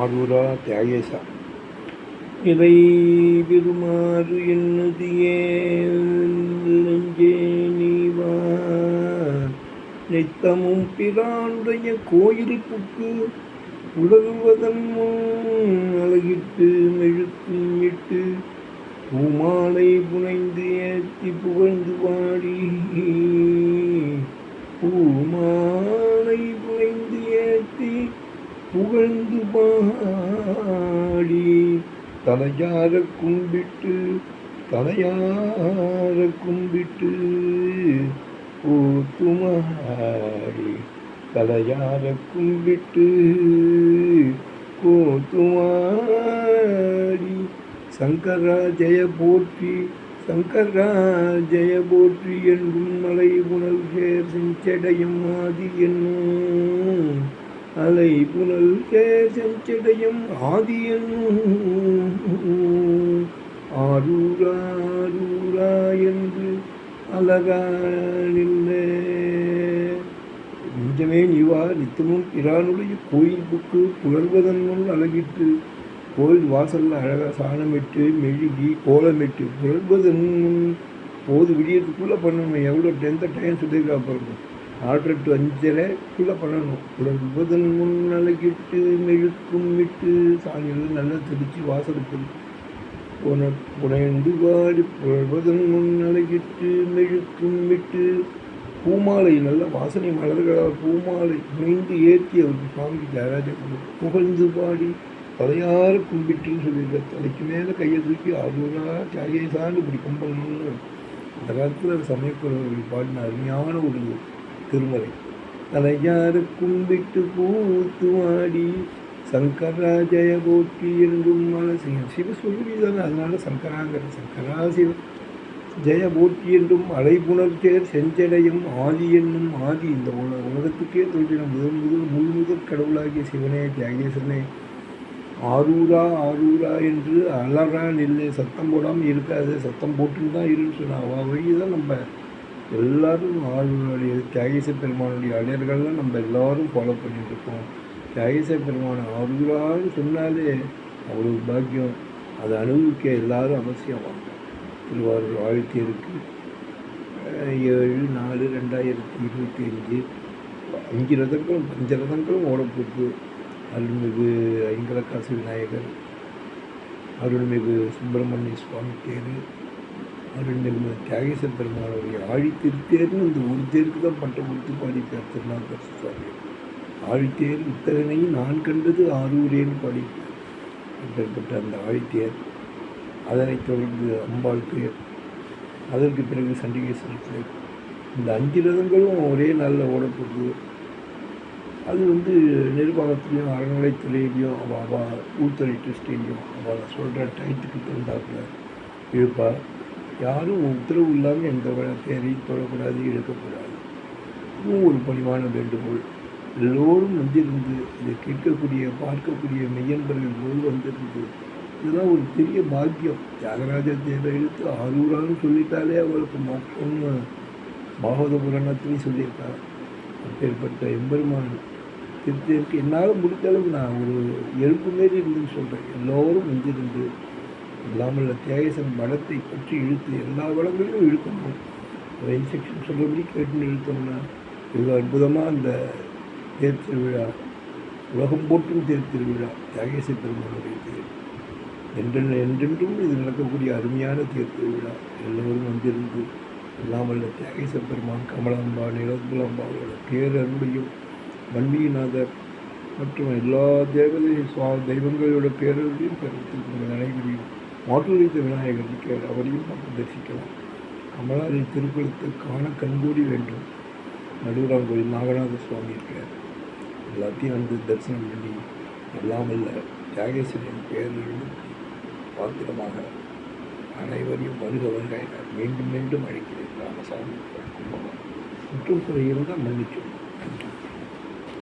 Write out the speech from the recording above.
ஆரூரா தியாகேசா. இதை விருமாறு என்னதியே நெஞ்சே நீவா. நித்தமும் பிரானுடைய கோயில் புக்கு உடல்வதன் அழகிட்டு மெழுக்கும் இட்டு பூமாலை புனைந்து ஏற்றி புகழ்ந்து பாடி. பூமாலை புனைந்து ஏற்றி புகழ்ந்து பாடி தலையார கும்பிட்டு தலையார கும்பிட்டு ஓ துமாடி தலையார கும்பிட்டு கோத்துமாடி சங்கரா ஜெய போற்றி சங்கரா ஜெய போற்றி என்றும் மலை உணர்கேர் செஞ்சடையும் ஆதி என்னும் அலை புனல் சேர் செஞ்சடையும் ஆரூரா என்று என்று அலகானில்லை நெஞ்சமே நீவா நித்தமும் இரானுடைய கோயில் புக்கு புலர்வதன் முன் அழகிட்டு கோயில் வாசலில் அழகாக சாணமிட்டு மெழுகி கோலமிட்டு புலர்வதன் முன் போது விடியத்துக்குள்ளே பண்ணணும் எவ்வளோ டென்த்தை டைம் சொல்லியிருக்கா பாருங்க. ஆறு டு அஞ்சரைக்குள்ளே பண்ணணும் உடன்பதன் முன் அழகிட்டு மெழுக்கும் விட்டு சாணியில் நல்லா தெளித்து வாசலுக்கு புன புனைந்து பாடி புலர்வதன் முன் அழகிட்டு மெழுக்கும் விட்டு பூமாலை நல்ல வாசனை மலர்களால் பூமாலை புனைந்து ஏற்றி அவருக்கு சுவாமிக்கு ஜாராஜ புகழ்ந்து பாடி தலையார கும்பிட்டுன்னு சொல்லியிருக்க. தலைக்கு மேலே கையை தூக்கி அவரா சாயை சார்ந்து இப்படி கும்பிடணும்னு அந்த காலத்தில் சமயக்குறவர்கள் பாடின அருமையான ஒரு திருமலை. தலையாறு கும்பிட்டு பூத்து ஆடி சங்கரா ஜெய போற்றி என்றும் மனசு சிவ சொல்லி அதனால சங்கராங்கிற சங்கரா சிவ ஜெய போற்றி என்றும் அலைபுணர்ச்சேர் செஞ்சடையும் ஆதி என்னும் ஆதி. இந்த உல உலகத்துக்கே தோன்றின முதல் முதல் முழு முதல் கடவுளாகிய சிவனே தியாகேசனே ஆரூரா ஆரூரா என்று அலறா நில்லு. சத்தம் போடாமல் இருக்காது. சத்தம் போட்டுன்னு தான் இருன்னு சொன்னா. அவள் வழி தான் நம்ம எல்லாரும் ஆரூருடைய தியாகேச பெருமானுடைய அழியர்கள்லாம் நம்ம எல்லாரும் ஃபாலோ பண்ணிட்டு இருக்கோம். தியாகேச பெருமானை ஆரூரான்னு சொன்னாலே அவ்வளோ பாக்கியம். அதை அனுபவிக்க எல்லாரும் அவசியம் வாங்க. திருவாரூர் ஆயிரத்தி ஏழு நாலு ரெண்டாயிரத்தி இருபத்தி அஞ்சு. அஞ்சு ரதங்களும் அஞ்சு ரதங்களும் ஓடப்போக்கு அருள்மிகு ஐங்கலக்காசு விநாயகர் அருள்மிகு சுப்பிரமணிய சுவாமி தேர் அருள்மிகு தியாகேச பெருமானுடைய ஆழித்திருத்தேர்னு இந்த ஒரு தேருக்கு தான் பட்டம் கொடுத்து பாடிப்பார் திருநாவுக்கரசு சுவாமி. ஆழித்தேர் இத்தகனையும் நான் கண்டது ஆரூரேன்னு பாடிப்பார் அப்பேற்பட்ட அந்த ஆழித்தேர் அதனைத் தொடர்ந்து அம்பாள் பேர் அதற்கு பிறகு சண்டிகேஸ்வரர் பேர். இந்த அஞ்சு ரதங்களும் ஒரே நாளில் ஓடப்போகுது. அது வந்து நிர்வாகத்துலேயும் அறநிலைத்துறையிலையும் அவள் அவள் ஊத்தறி ட்ரஸ்டிலையும் அவள் சொல்கிற டயத்துக்கு தகுந்தாப்பில் இருப்பாள் யாரும் உத்தரவு இல்லாமல் எந்த தேரையும் தொடக்கூடாது எடுக்கக்கூடாது இதுவும் ஒரு பணிவான வேண்டுகோள். எல்லோரும் வந்திருந்து இதை கேட்கக்கூடிய பார்க்கக்கூடிய மெய்யன்பர்கள் போல் வந்திருந்து இதெல்லாம் ஒரு பெரிய பாக்கியம். தியாகராஜ தேவை எழுத்து ஆரூரான்னு சொல்லிட்டாலே அவளுக்கு மோட்சம்னு பாகவத புராணத்திலையும் சொல்லியிருக்காள் அப்பேற்பட்ட எம்பெருமான் திருத்திற்கு என்னால் முடிந்த அளவு நான் ஒரு எழுப்பு மாரி இருந்துன்னு சொல்கிறேன் எல்லோரும் வந்திருந்து இல்லாமல் தியாகேசன் மனத்தை பற்றி இழுத்து எல்லா வளங்களையும் இழுக்கணும் ஒரு இன்ஸ்ட்ரக்ஷன் சொல்லபடி கேட்டுன்னு இழுத்தோம்னா இது அற்புதமாக அந்த தேர் திருவிழா உலகம் போட்டும் தேர் திருவிழா தியாகேச பெருமானுடைய தேர். என்றென்று என்றென்றும் இது நடக்கக்கூடிய அருமையான தேர் திருவிழா. எல்லோரும் வந்திருந்து இல்லாமல் தியாகேச பெருமான் கமலாம்பா நிலங்குலாம்பாவோட பேரருளையும் வன்மீநாதர் மற்றும் எல்லா தேவதை சுவா தெய்வங்களோட பேரருடையும் பெருத்திருக்கிற அனைவரையும். மாற்றுரைத்த விநாயகர் அவரையும் நாம் தரிசிக்கலாம். கமலாதி திருக்குளத்தை காண கண்கூடி வேண்டும். நடுவராங்கோயில் நாகநாத சுவாமி இருக்கார். எல்லாத்தையும் வந்து தரிசனம் பண்ணி எல்லாம் இல்லை தியாகேஸ்வரின் பேரிலிருந்து பாத்திரமாக அனைவரையும் வருக வருக மீண்டும் மீண்டும் அழைக்கிறேன். ராமசாமி கும்பகோணம் சுற்றுப்புற இருந்தால் மன்னிச்சோம்